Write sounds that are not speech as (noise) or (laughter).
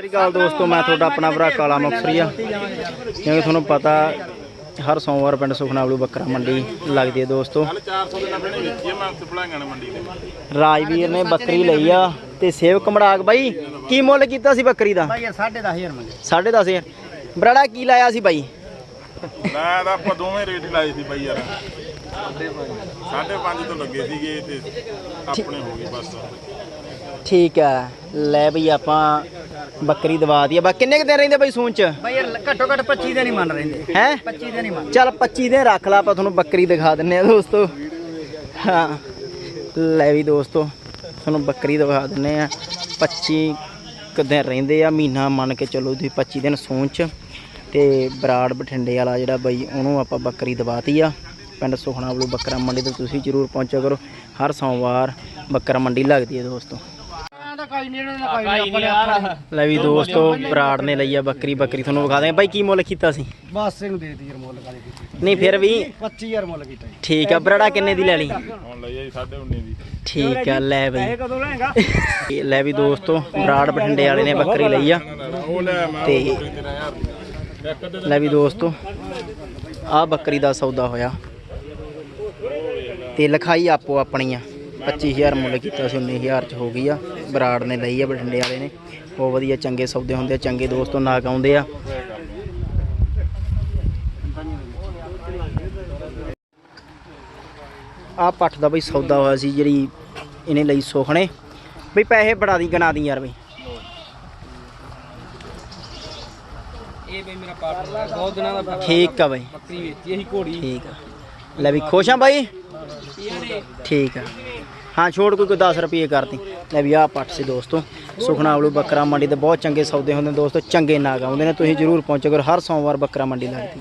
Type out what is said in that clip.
ਸਤਿ ਸ਼੍ਰੀ ਅਕਾਲ ਦੋਸਤੋ ਮੈਂ ਤੁਹਾਡਾ ਆਪਣਾ ਭਰਾ ਕਾਲਾ ਮੁਕਸਰੀਆ ਜਿਵੇਂ ਤੁਹਾਨੂੰ ਪਤਾ ਹਰ ਸੋਮਵਾਰ ਪਿੰਡ ਸੁਖਨਾਵਲੂ ਬੱਕਰਾ ਮੰਡੀ ਲੱਗਦੀ ਹੈ ਦੋਸਤੋ। 400 ਦੇ ਨੱਬੇ ਨੇ ਵੇਚੀ ਆ ਮੈਂ ਭਲਾਈਆਂ ਨੇ ਮੰਡੀ ਦੇ ਰਾਜਵੀਰ ਨੇ ਬੱਕਰੀ ਲਈ ਆ ਤੇ ਸੇਵਕ ਮੜਾਕ ਬਾਈ ਕੀ ਮੁੱਲ ਕੀਤਾ ਸੀ ਬੱਕਰੀ ਦਾ? ਭਾਈ ਯਾਰ 10500 ਮੰਗੇ 10500 ਬਰਾੜਾ ਕੀ ਲਾਇਆ ਸੀ ਬਾਈ? ਮੈਂ ਤਾਂ ਆਪਾਂ ਦੋਵੇਂ ਰੇਟ ਹੀ ਲਾਏ ਸੀ ਬਾਈ ਯਾਰ। ਸਾਢੇ ਪੰਜ ਤੋਂ ਲੱਗੇ ਸੀਗੇ ਤੇ ਆਪਣੇ ਹੋ ਗਏ ਬਸ। ਠੀਕ ਆ ਲੈ ਬਈ ਆਪਾਂ ਬੱਕਰੀ ਦਵਾ ਦਈਏ ਬਾ ਕਿੰਨੇ ਕੁ ਦਿਨ ਰਹਿੰਦੇ ਬਾਈ ਸੂਨ ਚ? ਯਾਰ ਘੱਟੋ ਘੱਟ 25 ਦੇ ਨਹੀਂ ਮੰਨ ਰਹਿੰਦੇ। ਹੈ? 25 ਦੇ ਨਹੀਂ ਮੰਨ ਚੱਲ 25 ਦਿਨ ਰੱਖ ਲਾ ਆਪਾਂ ਤੁਹਾਨੂੰ ਬੱਕਰੀ ਦਿਖਾ ਦਿੰਨੇ ਆ ਦੋਸਤੋ। ਹਾਂ। ਲੈ ਵੀ ਦੋਸਤੋ ਤੁਹਾਨੂੰ ਬੱਕਰੀ ਦਿਖਾ ਦਿੰਨੇ ਆ। 25 ਕੁ ਦਿਨ ਰਹਿੰਦੇ ਆ ਮਹੀਨਾ ਮੰਨ ਕੇ ਚੱਲੋ ਤੁਸੀਂ 25 ਦਿਨ ਸੂਣ ਚ। ਤੇ ਬਰਾੜ ਬਠਿੰਡੇ ਵਾਲਾ ਜਿਹੜਾ ਬਈ ਉਹਨੂੰ ਆਪਾਂ ਬੱਕਰੀ ਦਵਾਤੀ ਆ। ਪਿੰਡ ਸੁਖਣਾ ਵੱਲੋਂ ਬੱਕਰਾ ਮੰਡੀ ਤੇ ਤੁਸੀਂ ਜ਼ਰੂਰ ਪਹੁੰਚਿਆ ਕਰੋ। ਹਰ ਸੋਮਵਾਰ ਬੱਕਰਾ ਮੰਡੀ ਲੱਗਦੀ ਹੈ ਦੋਸਤੋ। ਕੋਈ ਨਹੀਂ ਇਹਨਾਂ ਦਾ ਕੋਈ ਨਹੀਂ ਲੈ ਵੀ ਦੋਸਤੋ ਬਰਾੜ ਨੇ ਲਈ ਆ ਬੱਕਰੀ ਬੱਕਰੀ ਤੁਹਾਨੂੰ ਵਿਖਾ ਦੇ ਬਾਈ ਕੀ ਮੁੱਲ ਕੀਤਾ ਸੀ? ਬਸ ਸਿੰਘ ਦੇ ਦੀ ਯਾਰ ਮੁੱਲ ਕਾਲੀ ਕੀਤੀ। ਨਹੀਂ ਫਿਰ ਵੀ 25000 ਮੁੱਲ ਕੀਤਾ ਜੀ। ਠੀਕ ਆ ਬਰਾੜਾ ਕਿੰਨੇ ਦੀ ਲੈ ਲਈ? ਹੁਣ ਲਈ ਆ ਜੀ ਸਾਢੇ 19 ਦੀ। ਠੀਕ ਆ ਲੈ ਬਈ। ਕਦੋਂ ਲੈਂਗਾ? ਇਹ (laughs) ਲੈ ਵੀ ਦੋਸਤੋ ਬਰਾੜ ਬਠਿੰਡੇ ਵਾਲੇ ਨੇ ਬੱਕਰੀ ਲਈ ਆ। ਤੇ 13000 ਦੀ ਇੱਕ ਦੇ ਲੈ ਵੀ ਦੋਸਤੋ ਆ ਬੱਕਰੀ ਦਾ ਸੌਦਾ ਹੋਇਆ। ਤੇ ਲਿਖਾਈ ਆਪੋ ਆਪਣੀ ਆ। 25000 ਮੁੱਲ ਕੀਤਾ ਸੀ 19000 ਚ ਹੋ ਗਈ ਆ। ਬਰਾੜ ਨੇ ਲਈ ਆ ਬਠਿੰਡੇ ਵਾਲੇ ਨੇ। ਬਹੁਤ ਵਧੀਆ ਚੰਗੇ ਸੌਦੇ ਹੁੰਦੇ ਆ ਚੰਗੇ ਦੋਸਤੋ ਨਾਗ ਆਉਂਦੇ ਆ। ਆ ਪੱਠ ਦਾ ਬਈ ਸੌਦਾ ਹੋਇਆ ਸੀ ਜਿਹੜੀ ਇਹਨੇ ਲਈ ਸੁਖਣੇ। ਬਈ ਪੈਸੇ ਬੜਾ ਦੀ ਗਣਾ ਦੀ ਯਾਰ ਬਈ। ਇਹ ਬਈ ਮੇਰਾ ਪਾਰਟਨਰ ਬਹੁਤ ਦਿਨਾਂ ਦਾ ਠੀਕ ਆ ਬਈ। ਬੱਕਰੀ ਵੇਚੀ ਇਹੀ ਘੋੜੀ। ਠੀਕ ਆ। ਲੈ ਵੀ ਖੁਸ਼ ਆ ਬਾਈ? ਠੀਕ ਆ। ਹਾਂ ਛੋੜ ਕੋਈ ਕੋਈ 10 ਰੁਪਏ ਕਰਦੀ ਲੈ ਵੀ ਆਹ ਪੱਟ ਸੀ ਦੋਸਤੋ। ਸੁਖਨਾ ਵਾਲੂ ਬੱਕਰਾ ਮੰਡੀ ਤੇ ਬਹੁਤ ਚੰਗੇ ਸੌਦੇ ਹੁੰਦੇ ਨੇ ਦੋਸਤੋ, ਚੰਗੇ ਨਾਗ ਆਉਂਦੇ ਨੇ, ਤੁਸੀਂ ਜਰੂਰ ਪਹੁੰਚੋ ਕਰੋ ਹਰ ਸੋਮਵਾਰ ਬੱਕਰਾ ਮੰਡੀ ਲੱਗਦੀ।